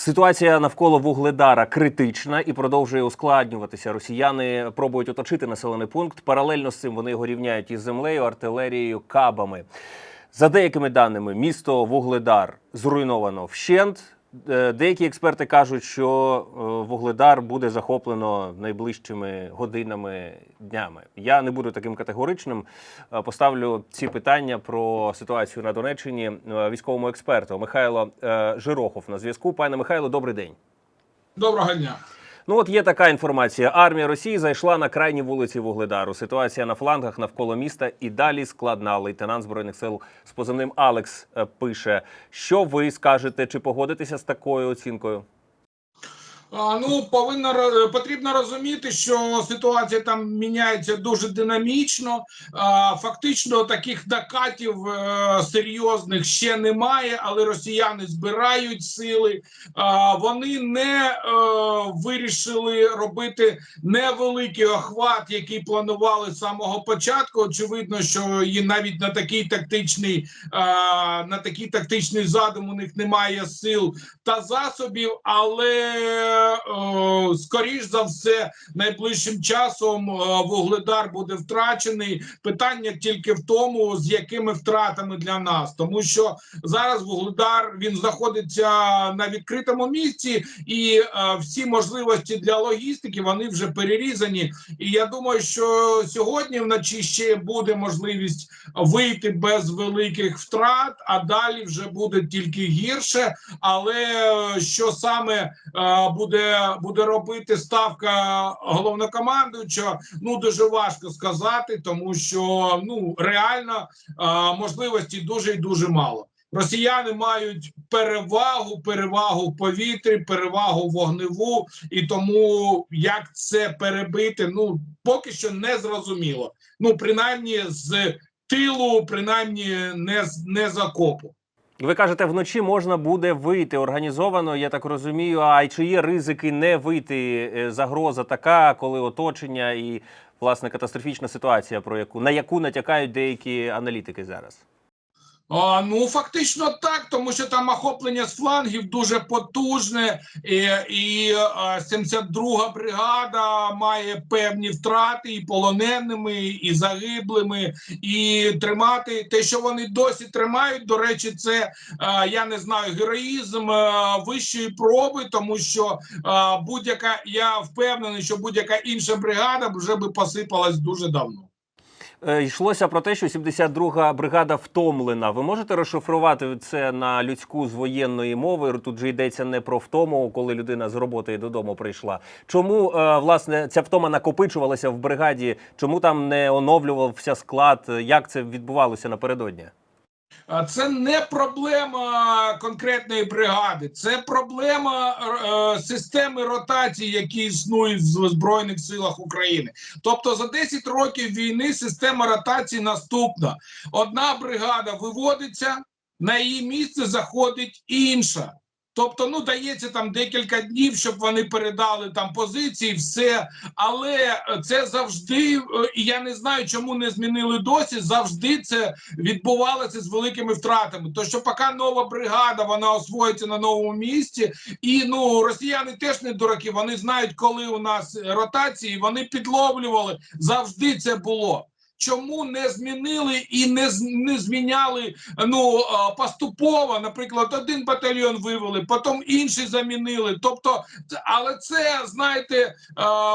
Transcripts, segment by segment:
Ситуація навколо вугледара критична і продовжує ускладнюватися. Росіяни пробують оточити населений пункт. Паралельно з цим вони його рівняють із землею, артилерією, кабами. За деякими даними, місто Вугледар зруйновано вщент. Е, Деякі експерти кажуть, що е, Вугледар буде захоплено найближчими годинами днями. Я не буду таким категоричним. Е, Поставлю ці питання про ситуацію на Донеччині військовому експерту Михайло Жирохов на зв'язку. Пане Михайло, добрий день. Доброго дня. Ну от є така інформація. Армія Росії зайшла на крайні вулиці Вугледару. Ситуація на флангах навколо міста і далі складна. Лейтенант збройних сил з позивним Алекс е, пише. Що ви скажете? Чи погодитеся з такою оцінкою? Ну повинно ро- потрібно розуміти, що ситуація там міняється дуже динамічно. Фактично таких накатів е, серйозних ще немає, але росіяни збирають сили. Вони не е, вирішили робити невеликий охват, який планували з самого початку. Очевидно, що і навіть на такий тактичний на такий тактичний задум у них немає сил та засобів, але скоріш за все, найближчим часом е, вугледар буде втрачений. Питання тільки в тому, з якими втратами для нас, тому що зараз вугледар він знаходиться на відкритому місці, і е, всі можливості для логістики вони вже перерізані. І я думаю, що сьогодні вночі ще буде можливість вийти без великих втрат, а далі вже буде тільки гірше. Але е, що саме е, буде, буде робити ставка головнокомандуючого, ну дуже важко сказати, тому що ну реально е, можливості дуже і дуже мало. Росіяни мають перевагу, перевагу в повітрі, перевагу вогневу, і тому як це перебити, ну поки що не зрозуміло. Ну принаймні з тилу, принаймні не з не з окопу. Ви кажете, вночі можна буде вийти організовано. Я так розумію. А й чи є ризики не вийти? Е, Загроза така, коли оточення і власне катастрофічна ситуація, про яку на яку натякають деякі аналітики зараз. Ну фактично так, тому що там охоплення з флангів дуже потужне, і, і а, 72-га бригада має певні втрати і полоненими, і загиблими, і тримати те, що вони досі тримають. До речі, це я не знаю героїзм вищої проби, тому що будь-яка я впевнений, що будь-яка інша бригада вже би посипалась дуже давно. Е, Йшлося про те, що 72-га бригада втомлена. Ви можете розшифрувати це на людську з воєнної мови? Тут же йдеться не про втому, коли людина з роботи додому прийшла. Чому е, власне ця втома накопичувалася в бригаді? Чому там не оновлювався склад? Як це відбувалося напередодні? Це не проблема конкретної бригади, це проблема е, системи ротації, які існують в Збройних силах України. Тобто за 10 років війни система ротації наступна: одна бригада виводиться, на її місце заходить інша. Тобто, ну дається там декілька днів, щоб вони передали там позиції, все. Але це завжди, е, і я не знаю, чому не змінили досі. Завжди це відбувалося з великими втратами. То що поки нова бригада вона освоїться на новому місці, і ну росіяни теж не дураки. Вони знають, коли у нас ротації. Вони підловлювали завжди це було. Чому не змінили і не не зміняли ну поступово? Наприклад, один батальйон вивели, потім інший замінили. Тобто, але це знаєте,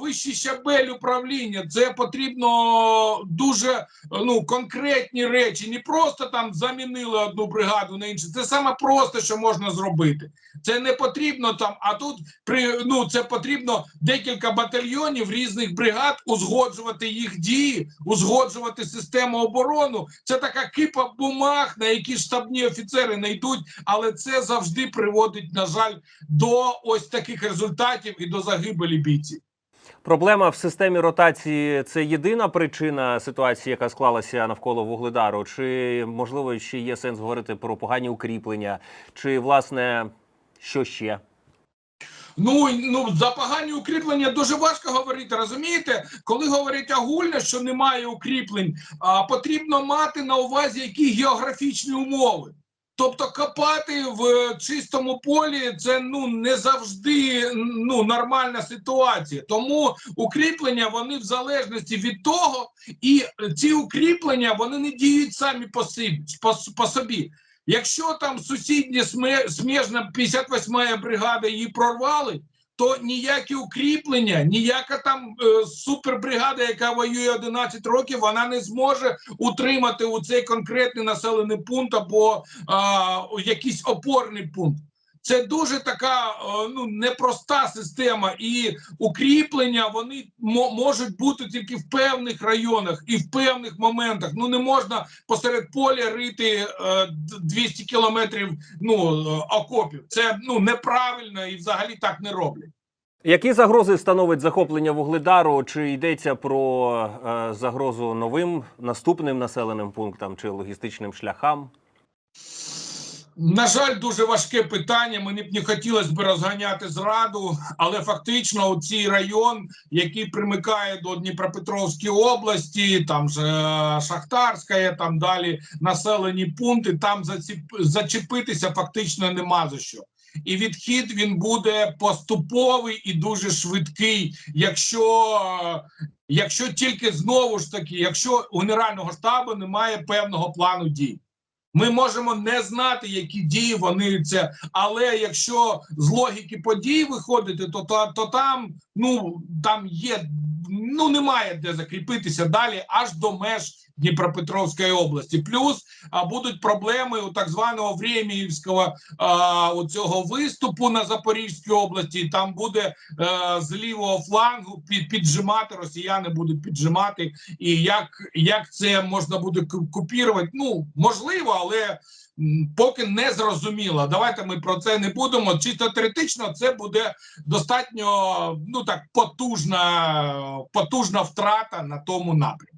вищий щабель управління. Це потрібно дуже ну конкретні речі. Не просто там замінили одну бригаду на іншу. Це саме просто, що можна зробити. Це не потрібно там. А тут при ну це потрібно декілька батальйонів різних бригад, узгоджувати їх дії, узгоджувати систему оборону. Це така кипа бумаг, на які штабні офіцери не йдуть, але це завжди приводить, на жаль, до ось таких результатів і до загибелі бійців. Проблема в системі ротації це єдина причина ситуації, яка склалася навколо вугледару. Чи можливо ще є сенс говорити про погані укріплення, чи власне що ще? Ну ну за погані укріплення дуже важко говорити. Розумієте, коли говорять огульно, що немає укріплень, а потрібно мати на увазі які географічні умови. Тобто копати в чистому полі це ну не завжди ну нормальна ситуація. Тому укріплення вони в залежності від того, і ці укріплення вони не діють самі по собі. Якщо там сусідні сме- смежна 58-я бригада її прорвали, то ніякі укріплення, ніяка там е, супербригада, яка воює 11 років, вона не зможе утримати у цей конкретний населений пункт або е, якийсь опорний пункт. Це дуже така е, ну непроста система, і укріплення вони мо- можуть бути тільки в певних районах і в певних моментах. Ну не можна посеред поля рити е, 200 кілометрів ну е, окопів. Це ну неправильно і взагалі так не роблять. Які загрози становить захоплення вугледару? Чи йдеться про е, загрозу новим наступним населеним пунктам чи логістичним шляхам? На жаль, дуже важке питання. Мені б не хотілося б розганяти зраду, але фактично цей район, який примикає до Дніпропетровської області, там же е, Шахтарська, там далі населені пункти, там зачепитися фактично нема за що. І відхід він буде поступовий і дуже швидкий, якщо, е, якщо тільки знову ж таки, якщо у Генерального штабу немає певного плану дій. Ми можемо не знати, які дії вони це, але якщо з логіки подій виходити, то, то, то там ну там є ну немає де закріпитися далі аж до меж Дніпропетровської області. Плюс а, будуть проблеми у так званого Времіївського а, у цього виступу на Запорізькій області. Там буде е, з лівого флангу під, піджимати росіяни будуть піджимати. І як, як це можна буде купірувати? Ну можливо, але поки не зрозуміло. Давайте ми про це не будемо. Чисто теоретично це буде достатньо ну так потужна, потужна втрата на тому напрямку.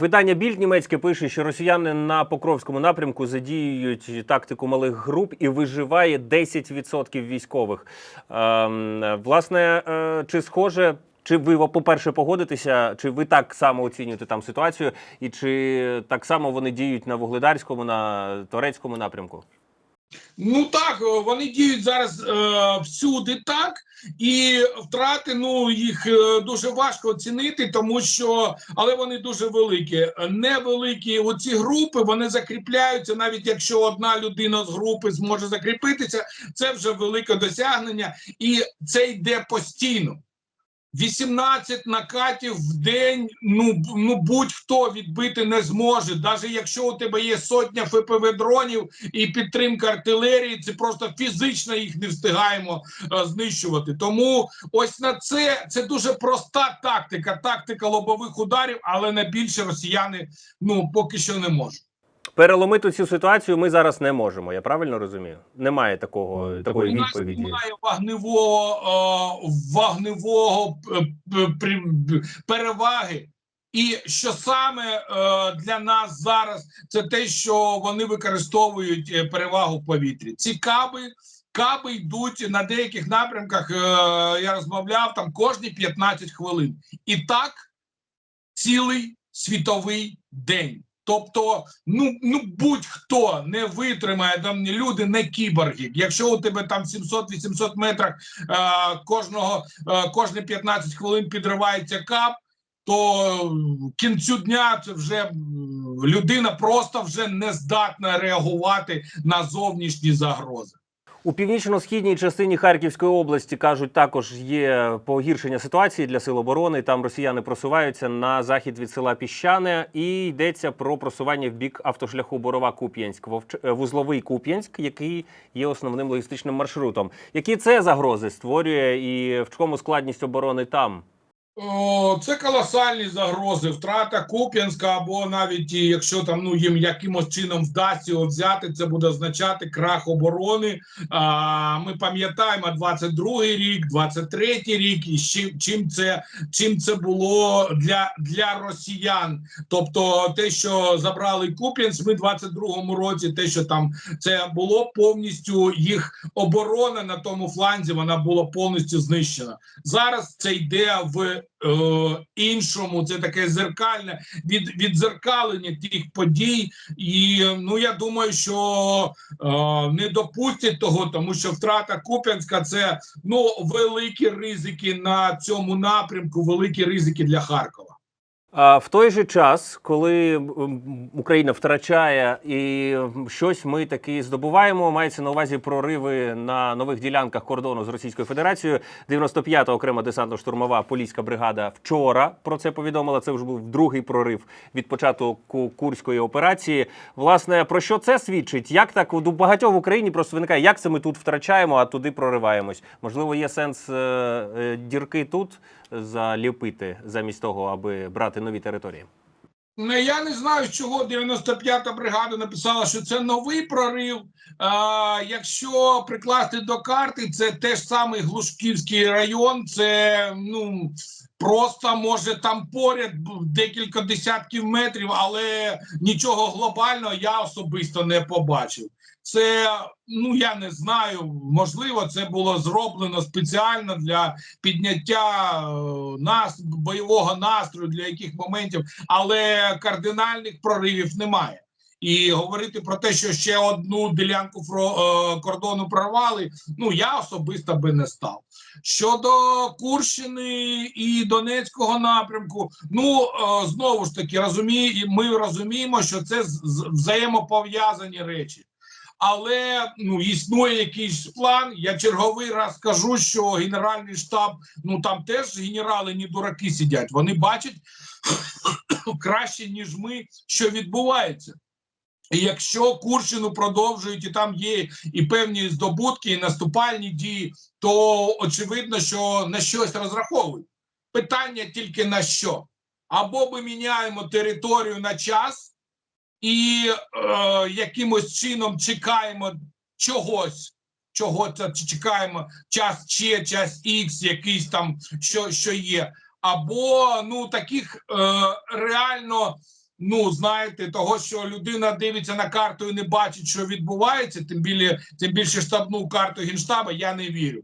Видання Більд німецьке пише, що росіяни на Покровському напрямку задіюють тактику малих груп і виживає 10% військових. Ем, власне, е, чи схоже, чи ви, по-перше, погодитеся, чи ви так само оцінюєте там ситуацію, і чи так само вони діють на Вугледарському, на Торецькому напрямку? Ну так, е, вони діють зараз е, всюди так, і втрати ну їх е, дуже важко оцінити, тому що але вони дуже великі. Невеликі оці групи вони закріпляються, навіть якщо одна людина з групи зможе закріпитися, це вже велике досягнення, і це йде постійно. 18 накатів в день. Ну ну будь-хто відбити не зможе. Навіть якщо у тебе є сотня ФПВ дронів і підтримка артилерії, це просто фізично їх не встигаємо е, знищувати. Тому ось на це це дуже проста тактика, тактика лобових ударів, але на більше росіяни ну поки що не можуть. Переломити цю ситуацію ми зараз не можемо. Я правильно розумію? Немає такого такої У нас відповіді. немає вогневого, е, вогневого е, переваги. І що саме е, для нас зараз це те, що вони використовують е, перевагу в повітрі. Ці каби, каби йдуть на деяких напрямках. Е, я розмовляв там кожні 15 хвилин, і так цілий світовий день. Тобто, ну ну будь-хто не витримає там люди, не кіборги. Якщо у тебе там 700-800 метрах е, кожного е, кожні 15 хвилин підривається кап, то кінцю дня це вже людина просто вже не здатна реагувати на зовнішні загрози. У північно-східній частині Харківської області кажуть, також є погіршення ситуації для сил оборони. Там росіяни просуваються на захід від села Піщане, і йдеться про просування в бік автошляху Борова Куп'янськ, е, вузловий Куп'янськ, який є основним логістичним маршрутом. Які це загрози створює і в чому складність оборони там? Це колосальні загрози. Втрата Куп'янська, або навіть якщо там ну їм якимось чином вдасться його взяти, це буде означати крах оборони. А, ми пам'ятаємо 22-й рік, 23-й рік, і чим, чим це чим це було для, для росіян. Тобто, те, що забрали Куп'янськ, ми 22-му році, те, що там це було повністю їх оборона на тому фланзі, вона була повністю знищена. Зараз це йде в іншому. Це таке зеркальне від, відзеркалення тих подій. І ну я думаю, що е, не допустять того, тому що втрата Куп'янська це ну великі ризики на цьому напрямку, великі ризики для Харкова. В той же час, коли Україна втрачає і щось ми таки здобуваємо, мається на увазі прориви на нових ділянках кордону з Російською Федерацією. 95-та окрема десантно-штурмова поліська бригада вчора про це повідомила. Це вже був другий прорив від початку курської операції. Власне, про що це свідчить? Як так у багатьох в Україні просто виникає, як це ми тут втрачаємо, а туди прориваємось? Можливо, є сенс е, е, дірки тут заліпити замість того, аби брати нові території. Ну, я не знаю, чого 95-та бригада написала, що це новий прорив. А, якщо прикласти до карти, це теж самий Глушківський район. Це ну просто може там поряд декілька десятків метрів, але нічого глобального я особисто не побачив. Це ну я не знаю. Можливо, це було зроблено спеціально для підняття е, нас бойового настрою для яких моментів, але кардинальних проривів немає. І говорити про те, що ще одну ділянку е, кордону прорвали, ну я особисто би не став. Щодо Курщини і Донецького напрямку, ну е, знову ж таки розумію, ми розуміємо, що це взаємопов'язані речі. Але ну існує якийсь план. Я черговий раз кажу, що генеральний штаб, ну там теж генерали, не дураки сидять. Вони бачать краще, ніж ми, що відбувається. І якщо Курщину продовжують, і там є і певні здобутки, і наступальні дії, то очевидно, що на щось розраховують. Питання тільки на що? Або ми міняємо територію на час і е, якимось чином чекаємо чогось, чого це чекаємо час Ч, час Х, якийсь там що, що є, або ну таких е, реально. Ну, знаєте, того, що людина дивиться на карту і не бачить, що відбувається, тим більше, тим більше штабну карту генштаба, я не вірю.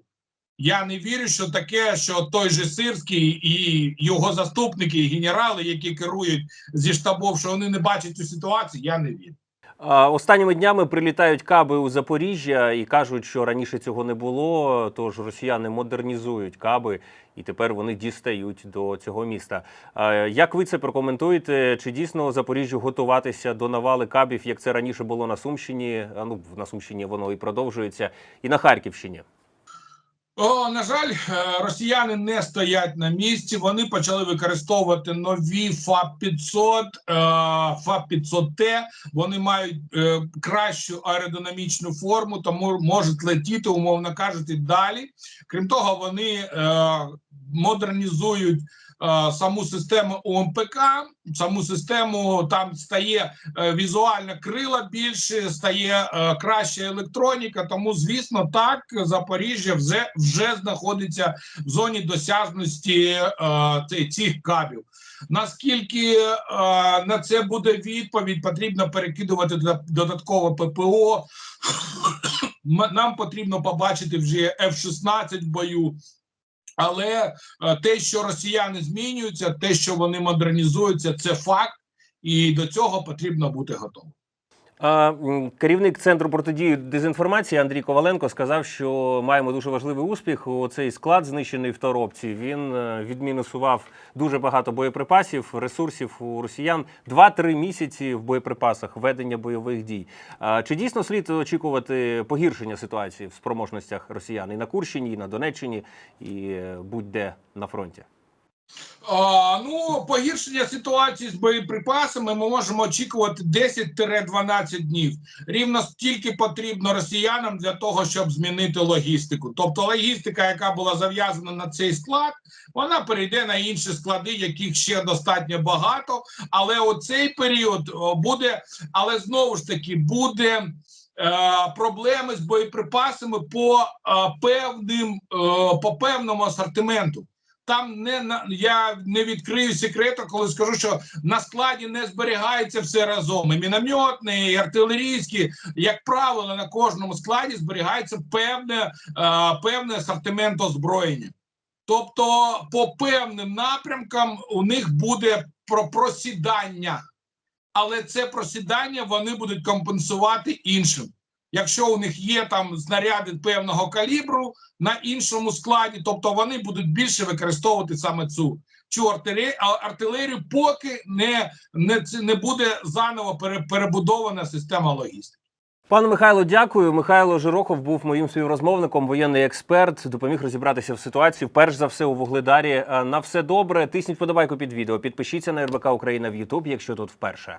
Я не вірю, що таке, що той же Сирський і його заступники, і генерали, які керують зі штабом, що вони не бачать цю ситуацію, я не вірю. Останніми днями прилітають каби у Запоріжжя і кажуть, що раніше цього не було. Тож росіяни модернізують каби, і тепер вони дістають до цього міста. Як ви це прокоментуєте? Чи дійсно Запоріжжю готуватися до навали кабів, як це раніше було на Сумщині? А ну на Сумщині воно і продовжується, і на Харківщині. О, на жаль, е, росіяни не стоять на місці. Вони почали використовувати нові ФАП 500 ФАП 500 Т. Вони мають е, кращу аеродинамічну форму, тому можуть летіти, умовно кажучи, далі. Крім того, вони е, модернізують саму систему ОМПК, саму систему там стає е, візуально крила більше, стає е, краща електроніка. Тому, звісно, так Запоріжжя вже, вже знаходиться в зоні досяжності е, цих- кабів. Наскільки е, на це буде відповідь, потрібно перекидувати дода- додатково ППО. Нам потрібно побачити вже F-16 в бою. Але е, те, що росіяни змінюються, те, що вони модернізуються, це факт, і до цього потрібно бути готовим. Керівник центру протидії дезінформації Андрій Коваленко сказав, що маємо дуже важливий успіх. Цей склад знищений в Торопці. Він е, відмінусував дуже багато боєприпасів, ресурсів у росіян. Два-три місяці в боєприпасах ведення бойових дій. Чи дійсно слід очікувати погіршення ситуації в спроможностях росіян і на Курщині, і на Донеччині, і е, будь-де на фронті? А, ну, погіршення ситуації з боєприпасами ми можемо очікувати 10-12 днів. Рівно стільки потрібно росіянам для того, щоб змінити логістику. Тобто логістика, яка була зав'язана на цей склад, вона перейде на інші склади, яких ще достатньо багато. Але оцей період буде, але знову ж таки буде. е, Проблеми з боєприпасами по е, певним е, по певному асортименту там не на я не відкрию секрету, коли скажу, що на складі не зберігається все разом. І мінометне, і артилерійські, як правило, на кожному складі зберігається певне, е, певний асортимент озброєння. Тобто, по певним напрямкам у них буде про просідання, але це просідання вони будуть компенсувати іншим. Якщо у них є там знаряди певного калібру на іншому складі, тобто вони будуть більше використовувати саме цю цю артилерію, артилерію поки не, не, не буде заново пере- перебудована система логістики. Пане Михайло, дякую. Михайло Жирохов був моїм співрозмовником, воєнний експерт. Допоміг розібратися в ситуації. Перш за все у Вугледарі. Е, На все добре. Тисніть подобайку під відео. Підпишіться на РБК Україна в Ютуб, якщо тут вперше.